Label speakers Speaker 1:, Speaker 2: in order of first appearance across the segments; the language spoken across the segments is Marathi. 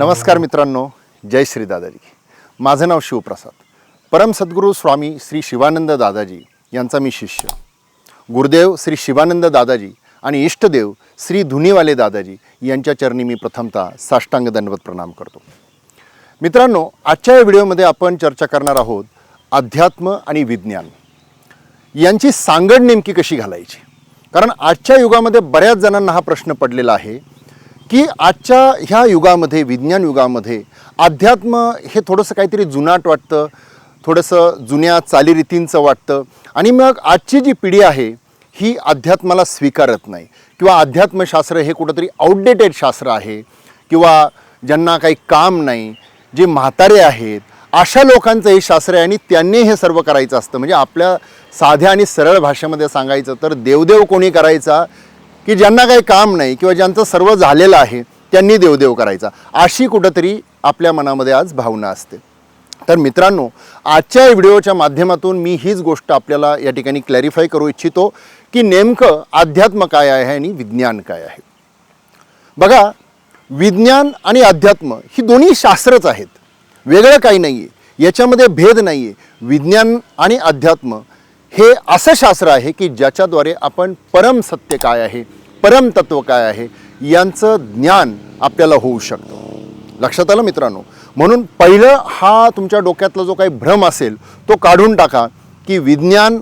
Speaker 1: नमस्कार मित्रांनो जय श्री दादाजी. माझं नाव शिवप्रसाद. परम सद्गुरू स्वामी श्री शिवानंद दादाजी यांचा मी शिष्य. गुरुदेव श्री शिवानंद दादाजी आणि इष्टदेव श्री धुनीवाले दादाजी यांच्या चरणी मी प्रथमतः साष्टांग दंडवत प्रणाम करतो. मित्रांनो आजच्या या व्हिडिओमध्ये आपण चर्चा करणार आहोत अध्यात्म आणि विज्ञान. यांची सांगड नेमकी कशी घालायची? कारण आजच्या युगामध्ये बऱ्याच जणांना हा प्रश्न पडलेला आहे की आजच्या ह्या युगामध्ये विज्ञान युगामध्ये अध्यात्म हे थोडंसं काहीतरी जुनाट वाटतं थोडंसं जुन्या चालीरीतींचं वाटतं आणि मग आजची जी पिढी आहे ही अध्यात्माला स्वीकारत नाही. किंवा अध्यात्मशास्त्र हे कुठंतरी आउटडेटेड शास्त्र आहे किंवा ज्यांना काही काम नाही जे म्हातारे आहेत अशा लोकांचं हे शास्त्र आहे आणि त्यांनी हे सर्व करायचं असतं. म्हणजे आपल्या साध्या आणि सरळ भाषेमध्ये सांगायचं तर देवदेव कोणी करायचा की ज्यांना काही काम नाही किंवा ज्यांचं सर्व झालेलं आहे त्यांनी देवदेव करायचा. अशी कुठंतरी आपल्या मनामध्ये आज भावना असते. तर मित्रांनो आजच्या व्हिडिओच्या माध्यमातून मी हीच गोष्ट आपल्याला या ठिकाणी क्लॅरिफाय करू इच्छितो की नेमकं अध्यात्म काय आहे आणि विज्ञान काय आहे. बघा विज्ञान आणि अध्यात्म ही दोन्ही शास्त्रच आहेत. वेगळं काही नाही आहे याच्यामध्ये भेद नाही आहे विज्ञान आणि अध्यात्म हे असं शास्त्र आहे की ज्याच्याद्वारे आपण परम सत्य काय आहे परम तत्व काय आहे यांचं ज्ञान आपल्याला होऊ शकतं. लक्षात आलं मित्रांनो? म्हणून पहिलं हा तुमच्या डोक्यातला जो काही भ्रम असेल तो काढून टाका की विज्ञान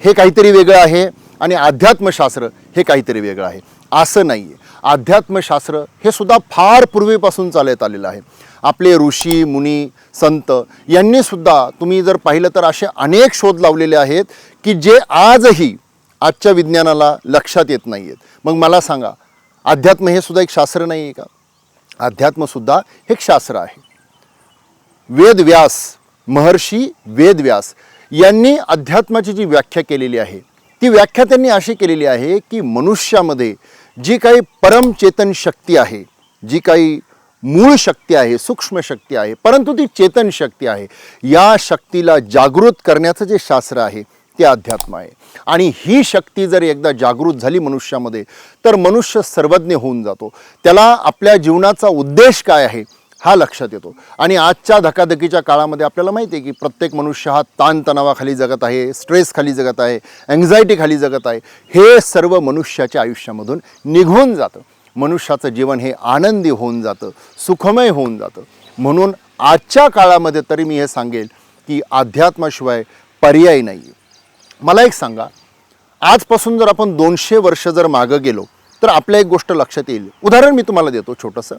Speaker 1: हे काहीतरी वेगळं आहे आणि अध्यात्मशास्त्र हे काहीतरी वेगळं आहे. असं नाही आहे अध्यात्मशास्त्र हे सुद्धा फार पूर्वीपासून चालत आलेलं आहे. आपले ऋषी मुनी संत यांनीसुद्धा तुम्ही जर पाहिलं तर असे अनेक शोध लावलेले आहेत की जे आजही आजच्या विज्ञानाला लक्षात येत नाही आहेत मग मला सांगा अध्यात्म हे सुद्धा एक शास्त्र नाही आहे का? अध्यात्मसुद्धा हे एक शास्त्र आहे. वेदव्यास महर्षी वेदव्यास यांनी अध्यात्माची जी व्याख्या केलेली आहे ती व्याख्या त्यांनी अशी केलेली आहे की मनुष्यामध्ये जी काही परमचेतन शक्ती आहे जी काही मूळ शक्ती आहे सूक्ष्म शक्ती आहे परंतु ती चेतन शक्ती आहे या शक्तीला जागृत करण्याचं जे शास्त्र आहे ते अध्यात्म आहे. आणि ही शक्ती जर एकदा जागृत झाली मनुष्यामध्ये तर मनुष्य सर्वज्ञ होऊन जातो. त्याला आपल्या जीवनाचा उद्देश काय आहे? हा लक्षात येतो. आणि आजच्या धकाधकीच्या काळामध्ये आपल्याला माहिती आहे की प्रत्येक मनुष्य हा ताणतणावाखाली जगत आहे स्ट्रेसखाली जगत आहे अँझायटीखाली जगत आहे. हे सर्व मनुष्याच्या आयुष्यामधून निघून जातं. मनुष्याचं जीवन हे आनंदी होऊन जातं सुखमय होऊन जातं. म्हणून आजच्या काळामध्ये तरी मी हे सांगेल की अध्यात्माशिवाय पर्याय नाही आहे मला एक सांगा आजपासून जर आपण दोनशे वर्ष जर मागं गेलो तर आपल्या एक गोष्ट लक्षात येईल. उदाहरण मी तुम्हाला देतो छोटंसं.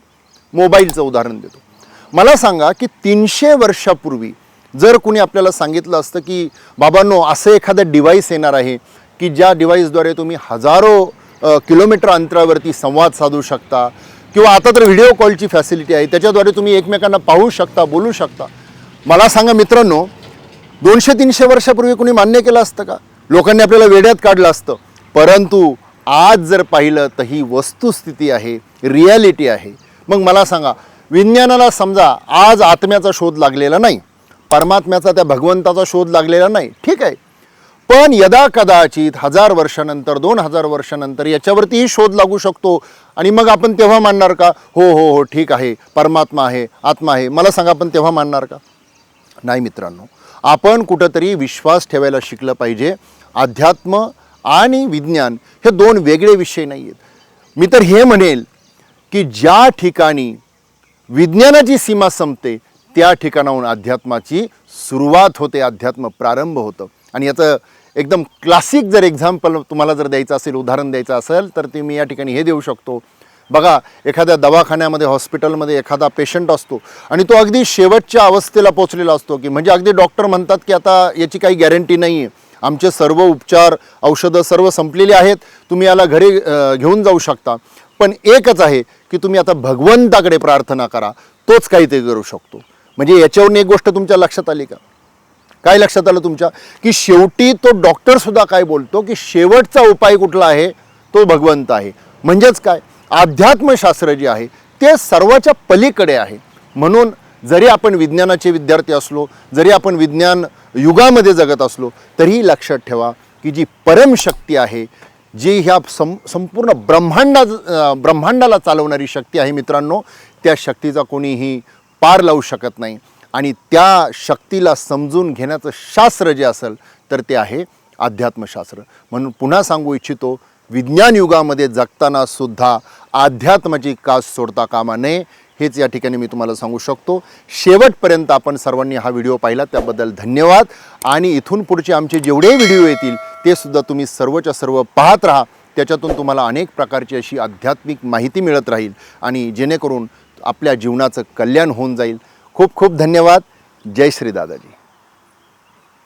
Speaker 1: मोबाईलचं उदाहरण देतो. मला सांगा की तीनशे वर्षापूर्वी जर कुणी आपल्याला सांगितलं असतं की बाबांनो असं एखादं डिव्हाइस येणार आहे की ज्या डिव्हाइसद्वारे तुम्ही हजारो किलोमीटर अंतरावरती संवाद साधू शकता किंवा आता तर व्हिडिओ कॉलची फॅसिलिटी आहे त्याच्याद्वारे तुम्ही एकमेकांना पाहू शकता बोलू शकता. मला सांगा मित्रांनो दोनशे तीनशे वर्षापूर्वी कुणी मान्य केलं असतं का? लोकांनी आपल्याला वेड्यात काढलं असतं. परंतु आज जर पाहिलं तर ही वस्तुस्थिती आहे रियालिटी आहे. मग मला सांगा विज्ञानाला समजा आज आत्म्याचा शोध लागलेला नाही परमात्म्याचा त्या भगवंताचा शोध लागलेला नाही ठीक आहे. पण यदा कदाचित हजार वर्षानंतर दोन हजार वर्षानंतर याच्यावरतीही शोध लागू शकतो. आणि मग आपण तेव्हा मानणार का? हो हो हो ठीक आहे. परमात्मा आहे आत्मा आहे. मला सांगा आपण तेव्हा मानणार का? नाही मित्रांनो. आपण कुठंतरी विश्वास ठेवायला शिकलं पाहिजे. अध्यात्म आणि विज्ञान हे दोन वेगळे विषय नाही आहेत मी तर हे म्हणेल की ज्या ठिकाणी विज्ञानाची सीमा संपते त्या ठिकाणाहून अध्यात्माची सुरुवात होते अध्यात्म प्रारंभ होतं. आणि याचं एकदम क्लासिक जर एक्झाम्पल तुम्हाला जर द्यायचं असेल उदाहरण द्यायचं असेल तर ते मी या ठिकाणी हे देऊ शकतो. बघा एखाद्या दवाखान्यामध्ये हॉस्पिटलमध्ये एखादा पेशंट असतो आणि तो अगदी शेवटच्या अवस्थेला पोचलेला असतो की म्हणजे अगदी डॉक्टर म्हणतात की आता याची काही गॅरंटी नाही आहे आमचे सर्व उपचार औषधं सर्व संपलेली आहेत. तुम्ही याला घरी घेऊन जाऊ शकता. पण एकच आहे की तुम्ही आता भगवंताकडे प्रार्थना करा तोच काहीतरी करू शकतो. म्हणजे याच्यावरून एक गोष्ट तुमच्या लक्षात आली का? काय लक्षात आलं तुमच्या? की शेवटी तो डॉक्टर सुद्धा काय बोलतो की शेवटचा उपाय कुठला आहे? तो भगवंत आहे. म्हणजेच काय? अध्यात्मशास्त्र जे आहे ते सर्वाच्या पलीकडे आहे. म्हणून जरी आपण विज्ञानाचे विद्यार्थी असलो जरी आपण विज्ञान युगामध्ये जगत असलो तरीही लक्षात ठेवा की जी परमशक्ती आहे जी ह्या सं संपूर्ण ब्रह्मांडा ब्रह्मांडाला चालवणारी शक्ती आहे मित्रांनो त्या शक्तीचा कोणीही पार लावू शकत नाही. आणि त्या शक्तीला समजून घेण्याचं शास्त्र जे असेल तर ते आहे अध्यात्मशास्त्र. म्हणून पुन्हा सांगू इच्छितो विज्ञान युगामध्ये जगताना सुद्धा अध्यात्माची कास सोडता कामा नये हेच या ठिकाणी मी तुम्हाला सांगू शकतो. शेवटपर्यंत आपण सर्वांनी हा व्हिडिओ पाहिला त्याबद्दल धन्यवाद. आणि इथून पुढचे आमचे जेवढे व्हिडिओ येतील ते सुद्धा तुम्ही सर्वच्या सर्व पाहत राहा. त्याच्यातून तुम्हाला अनेक प्रकारची अशी आध्यात्मिक माहिती मिळत राहील आणि जेणेकरून आपल्या जीवनाचं कल्याण होऊन जाईल. खूप खूप धन्यवाद. जय श्री दादाजी.